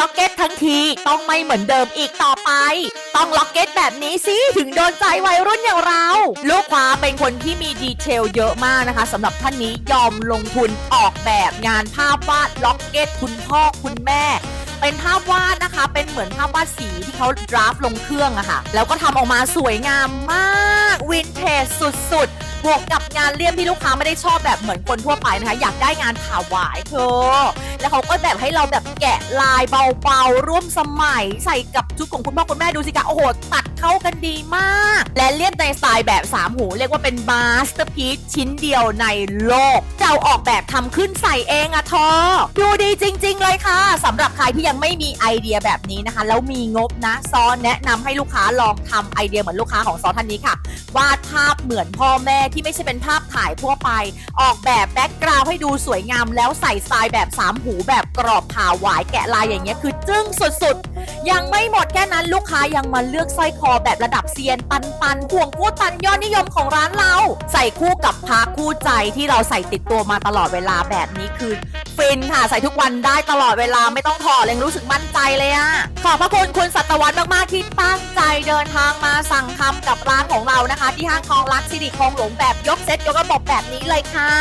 ล็อกเก็ตทั้งที ต้องไม่เหมือนเดิมอีกต่อไป ต้องล็อกเก็ตแบบนี้สิถึงโดนใจวัยรุ่นอย่างเรา ลูกค้าเป็นคนที่มีดีเทลเยอะมากนะคะสำหรับท่านนี้ยอมลงทุนออกแบบงานภาพวาดล็อกเก็ตคุณพ่อคุณแม่เป็นภาพวาดนะคะ เป็นเหมือนภาพวาดสีที่เขาดราฟลงเครื่องอะค่ะ แล้วก็ทำออกมาสวยงามมาก วินเทจสุดๆ บวกกับงานเลี่ยมที่ลูกค้าไม่ได้ชอบแบบเหมือนคนทั่วไปนะคะ อยากได้งานถาวายเธอ แล้วเขาก็แบบให้เราแบบแกะลายเบาๆ ร่วมสมัยใส่กับชุดของคุณพ่อคุณแม่ดูสิคะโอ้โห ตัดเข้ากันดีมาก และเลี่ยมในสไตล์แบบ 3 หู เรียกว่าเป็นมาสเตอร์พีซชิ้นเดียวในโลกเราออกแบบทำขึ้นใส่เองอะทอดูดีจริง เลยค่ะสำหรับใครที่ยังไม่มีไอเดียแบบนี้นะคะ แล้วมีงบนะซ้อนแนะนำให้ลูกค้าลองทำไอเดียเหมือนลูกค้าของซอท่านนี้ค่ะ วาดภาพเหมือนพ่อแม่ที่ไม่ใช่เป็นภาพถ่ายทั่วไป ออกแบบแบ็กกราวด์ให้ดูสวยงาม แล้วใส่สไตล์แบบสามหูแบบกรอบผ่าหวายแกะลายอย่างเงี้ยคือจึ้งสุดๆ ยังไม่หมดแค่นั้นลูกค้ายังมาเลือกสร้อยคอแบบระดับเซียนปันปันห่วงกู้ตันยอดนิยมของร้านเรา ใส่คู่กับพาคู่ใจที่เราใส่ติดตัวมาตลอดเวลาแบบนี้คือ ฟินค่ะ ใส่ทุกวันได้ตลอดเวลาไม่ต้องถอดเลยรู้สึกมั่นใจเลยอะขอบพระคุณคุณสัตวัตมากๆที่ตั้งใจเดินทางมาสั่งทำกับร้านของเรานะคะ ที่ห้างทองรักสิริคลองหลงแบบยกเซ็ตยกระบบแบบนี้เลยค่ะ